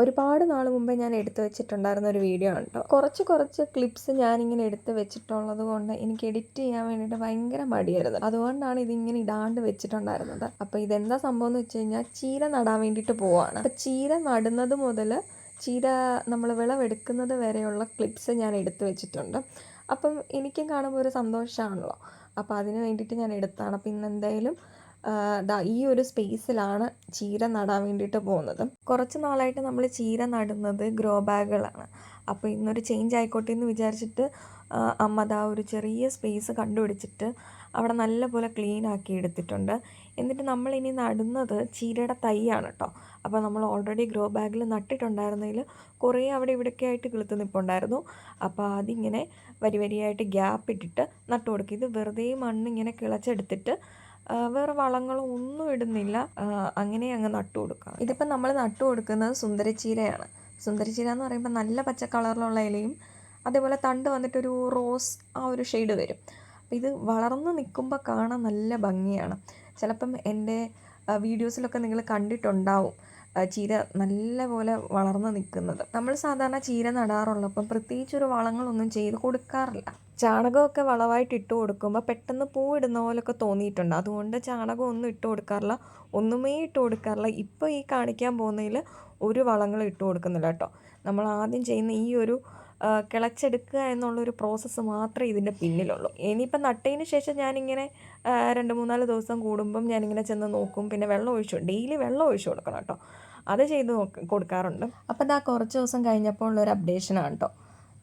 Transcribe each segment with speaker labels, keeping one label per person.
Speaker 1: ഒരുപാട് നാൾ മുമ്പേ ഞാൻ എടുത്തു വെച്ചിട്ടുണ്ടായിരുന്ന ഒരു വീഡിയോ കേട്ടോ കുറച്ച് കുറച്ച് ക്ലിപ്സ് ഞാനിങ്ങനെ എടുത്ത് വെച്ചിട്ടുള്ളത് കൊണ്ട് എനിക്ക് എഡിറ്റ് ചെയ്യാൻ വേണ്ടിയിട്ട് ഭയങ്കര മടിയായിരുന്നു. അതുകൊണ്ടാണ് ഇതിങ്ങനെ ഇടാണ്ട് വെച്ചിട്ടുണ്ടായിരുന്നത്. അപ്പോൾ ഇതെന്താ സംഭവം എന്ന് വെച്ച് കഴിഞ്ഞാൽ ചീര നടാൻ വേണ്ടിയിട്ട് പോവാണ്. അപ്പോൾ ചീര നടുന്നത് മുതൽ ചീര നമ്മൾ വിളവെടുക്കുന്നത് വരെയുള്ള ക്ലിപ്സ് ഞാൻ എടുത്തു വെച്ചിട്ടുണ്ട്. അപ്പം എനിക്കും കാണുമ്പോൾ ഒരു സന്തോഷമാണല്ലോ അപ്പോൾ അതിന് വേണ്ടിയിട്ട് ഞാൻ എടുത്താണ്. അപ്പോൾ ഇന്ന് എന്തായാലും ദാ ഈ ഒരു സ്പേസിലാണ് ചീര നടാൻ വേണ്ടിയിട്ട് പോകുന്നത്. കുറച്ച് നാളായിട്ട് നമ്മൾ ചീര നടുന്നത് ഗ്രോ ബാഗുകളാണ്. അപ്പോൾ ഇന്നൊരു ചേഞ്ച് ആയിക്കോട്ടെ എന്ന് വിചാരിച്ചിട്ട് അമ്മ ദാ ഒരു ചെറിയ സ്പേസ് കണ്ടുപിടിച്ചിട്ട് അവിടെ നല്ലപോലെ ക്ലീൻ ആക്കി എടുത്തിട്ടുണ്ട്. എന്നിട്ട് നമ്മൾ ഇനി നടുന്നത് ചീരയുടെ തൈയാണ് കേട്ടോ അപ്പോൾ നമ്മൾ ഓൾറെഡി ഗ്രോ ബാഗിൽ നട്ടിട്ടുണ്ടായിരുന്നതിൽ കുറേ അവിടെ ഇവിടെയൊക്കെ ആയിട്ട് കിളുത്ത് നിൽപ്പുണ്ടായിരുന്നു അപ്പോൾ അതിങ്ങനെ വരി വരിയായിട്ട് ഗ്യാപ്പ് ഇട്ടിട്ട് നട്ടു കൊടുക്കും ഇത് വെറുതെ മണ്ണിങ്ങനെ കിളച്ചെടുത്തിട്ട് വേറെ വളങ്ങളോ ഒന്നും ഇടുന്നില്ല. അങ്ങനെ അങ്ങ് നട്ടു കൊടുക്കാം. ഇതിപ്പോൾ നമ്മൾ നട്ടു കൊടുക്കുന്നത് സുന്ദരച്ചീരയാണ്. സുന്ദരച്ചീര എന്ന് പറയുമ്പോൾ നല്ല പച്ച കളറിലുള്ള ഇലയും അതേപോലെ തണ്ട് വന്നിട്ടൊരു റോസ് ആ ഒരു ഷെയ്ഡ് വരും. അപ്പോൾ ഇത് വളർന്ന് നിൽക്കുമ്പോൾ കാണാൻ നല്ല ഭംഗിയാണ്. ചിലപ്പം എന്റെ വീഡിയോസിലൊക്കെ നിങ്ങൾ കണ്ടിട്ടുണ്ടാവും ചീര നല്ല പോലെ വളർന്ന് നിൽക്കുന്നത് നമ്മൾ സാധാരണ ചീര നടാറുള്ളപ്പം പ്രത്യേകിച്ചൊരു വളങ്ങളൊന്നും ചെയ്ത് കൊടുക്കാറില്ല. ചാണകമൊക്കെ വളമായിട്ട് ഇട്ട് കൊടുക്കുമ്പോൾ പെട്ടെന്ന് പൂവിടുന്ന പോലൊക്കെ തോന്നിയിട്ടുണ്ട്. അതുകൊണ്ട് ചാണകം ഒന്നും ഇട്ട് കൊടുക്കാറില്ല. ഒന്നുമേ ഇട്ട് കൊടുക്കാറില്ല. ഇപ്പോൾ ഈ കാണിക്കാൻ പോകുന്നതിൽ ഒരു വളങ്ങളും ഇട്ട് കൊടുക്കുന്നില്ല കേട്ടോ. നമ്മൾ ആദ്യം ചെയ്യുന്ന ഈ ഒരു കിളച്ചെടുക്കുക എന്നുള്ളൊരു പ്രോസസ്സ് മാത്രമേ ഇതിന്റെ പിന്നിലുള്ളൂ. ഇനിയിപ്പം നട്ടതിന് ശേഷം ഞാനിങ്ങനെ രണ്ട് മൂന്നാൽ ദിവസം കൂടുമ്പം ഞാനിങ്ങനെ ചെന്ന് നോക്കും. പിന്നെ വെള്ളം ഒഴിച്ചു ഡെയിലി വെള്ളം ഒഴിച്ചു കൊടുക്കണം കേട്ടോ. അത് ചെയ്ത് കൊടുക്കാറുണ്ട്. അപ്പോൾ ഇതാ കുറച്ച് ദിവസം കഴിഞ്ഞപ്പോൾ ഉള്ളൊരു അപ്ഡേഷനാണ് കേട്ടോ.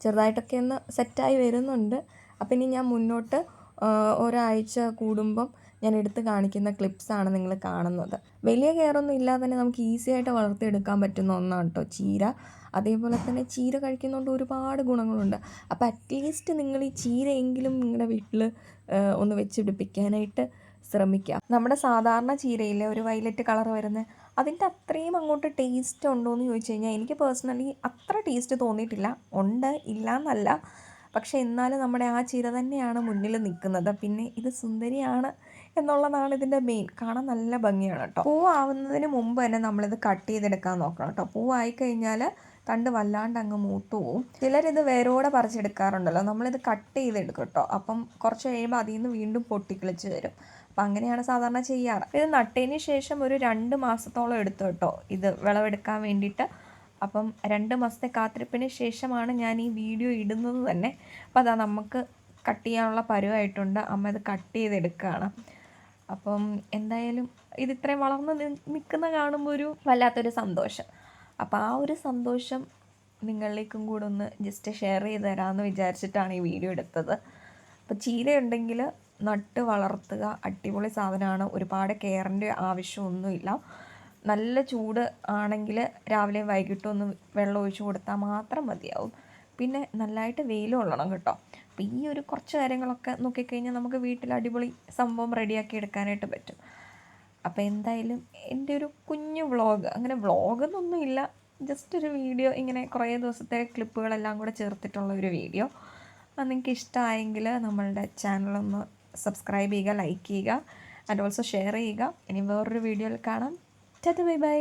Speaker 1: ചെറുതായിട്ടൊക്കെ ഒന്ന് സെറ്റായി വരുന്നുണ്ട്. അപ്പം ഇനി ഞാൻ മുന്നോട്ട് ഒരാഴ്ച കൂടുമ്പം ഞാൻ എടുത്ത് കാണിക്കുന്ന ക്ലിപ്സാണ് നിങ്ങൾ കാണുന്നത്. വലിയ കെയറൊന്നും ഇല്ലാതെ തന്നെ നമുക്ക് ഈസി ആയിട്ട് വളർത്തിയെടുക്കാൻ പറ്റുന്ന ഒന്നാണ് കേട്ടോ ചീര. അതേപോലെ തന്നെ ചീര കഴിക്കുന്നതുകൊണ്ട് ഒരുപാട് ഗുണങ്ങളുണ്ട്. അപ്പോൾ അറ്റ്ലീസ്റ്റ് നിങ്ങൾ ഈ ചീരയെങ്കിലും നിങ്ങളുടെ വീട്ടിൽ ഒന്ന് വെച്ച് പിടിപ്പിക്കാനായിട്ട് ശ്രമിക്കുക. നമ്മുടെ സാധാരണ ചീരയിലെ ഒരു വയലറ്റ് കളർ വരുന്ന അതിന്റെ അത്രയും അങ്ങോട്ട് ടേസ്റ്റ് ഉണ്ടോ എന്ന് ചോദിച്ചു കഴിഞ്ഞാൽ എനിക്ക് പേഴ്സണലി അത്ര ടേസ്റ്റ് തോന്നിയിട്ടില്ല. ഉണ്ട് ഇല്ല എന്നല്ല പക്ഷേ എന്നാലും നമ്മുടെ ആ ചിര തന്നെയാണ് മുന്നിൽ നിൽക്കുന്നത്. പിന്നെ ഇത് സുന്ദരിയാണ് എന്നുള്ളതാണ് ഇതിന്റെ മെയിൻ കാണാൻ നല്ല ഭംഗിയാണ് കേട്ടോ പൂവാവുന്നതിന് മുമ്പ് തന്നെ നമ്മളിത് കട്ട് ചെയ്തെടുക്കാൻ നോക്കണം കേട്ടോ പൂവായി കഴിഞ്ഞാൽ തണ്ട് വല്ലാണ്ട് അങ്ങ് മൂത്തു പോവും. ചിലരിത് വേരോടെ പറിച്ചെടുക്കാറുണ്ടല്ലോ. നമ്മളിത് കട്ട് ചെയ്തെടുക്കും കേട്ടോ അപ്പം കുറച്ച് കഴിയുമ്പോൾ അതിൽ നിന്ന് വീണ്ടും പൊട്ടിക്കിളിച്ച് വരും. അപ്പം അങ്ങനെയാണ് സാധാരണ ചെയ്യാറ്. ഇത് നട്ടതിന് ശേഷം ഒരു രണ്ട് മാസത്തോളം എടുത്തു കേട്ടോ. ഇത് വിളവെടുക്കാൻ വേണ്ടിയിട്ട്. അപ്പം രണ്ട് മാസത്തെ കാത്തിരിപ്പിന് ശേഷമാണ് ഞാൻ ഈ വീഡിയോ ഇടുന്നത് തന്നെ. അപ്പം അതാ നമുക്ക് കട്ട് ചെയ്യാനുള്ള പരുവായിട്ടുണ്ട്. അമ്മ ഇത് കട്ട് ചെയ്തെടുക്കുകയാണ്. അപ്പം എന്തായാലും ഇത് ഇത്രയും വളർന്ന് നിൽക്കുന്ന കാണുമ്പോൾ ഒരു വല്ലാത്തൊരു സന്തോഷം. അപ്പോൾ ആ ഒരു സന്തോഷം നിങ്ങളിലേക്കും കൂടെ ഒന്ന് ജസ്റ്റ് ഷെയർ ചെയ്ത് തരാമെന്ന് വിചാരിച്ചിട്ടാണ് ഈ വീഡിയോ എടുത്തത്. അപ്പോൾ ചീര ഉണ്ടെങ്കിൽ നട്ട് വളർത്തുക അടിപൊളി സാധനമാണ്. ഒരുപാട് കെയറിന്റെ ആവശ്യമൊന്നുമില്ല. നല്ല ചൂട് ആണെങ്കിൽ രാവിലെയും വൈകിട്ടും ഒന്ന് വെള്ളം ഒഴിച്ച് കൊടുത്താൽ മാത്രം മതിയാവും. പിന്നെ നല്ലതായിട്ട് വെയിൽ കൊള്ളണം കേട്ടോ. അപ്പോൾ ഈ ഒരു കുറച്ച് കാര്യങ്ങളൊക്കെ നോക്കിക്കഴിഞ്ഞാൽ നമുക്ക് വീട്ടിൽ അടിപൊളി സംഭവം റെഡിയാക്കി എടുക്കാനായിട്ട് പറ്റും. അപ്പോൾ എന്തായാലും എന്റെ ഒരു കുഞ്ഞു വ്ളോഗ് അങ്ങനെ വ്ളോഗ് ഇല്ല ജസ്റ്റ് ഒരു വീഡിയോ ഇങ്ങനെ കുറേ ദിവസത്തെ ക്ലിപ്പുകളെല്ലാം കൂടെ ചേർത്തിട്ടുള്ള ഒരു വീഡിയോ നിങ്ങൾക്ക് ഇഷ്ടമായെങ്കിൽ നമ്മളുടെ ചാനലൊന്ന് സബ്സ്ക്രൈബ് ചെയ്യുക ലൈക്ക് ചെയ്യുക ആൻഡ് ഓൾസോ ഷെയർ ചെയ്യുക. ഇനി വേറൊരു വീഡിയോയിൽ കാണാം. Tata bye bye.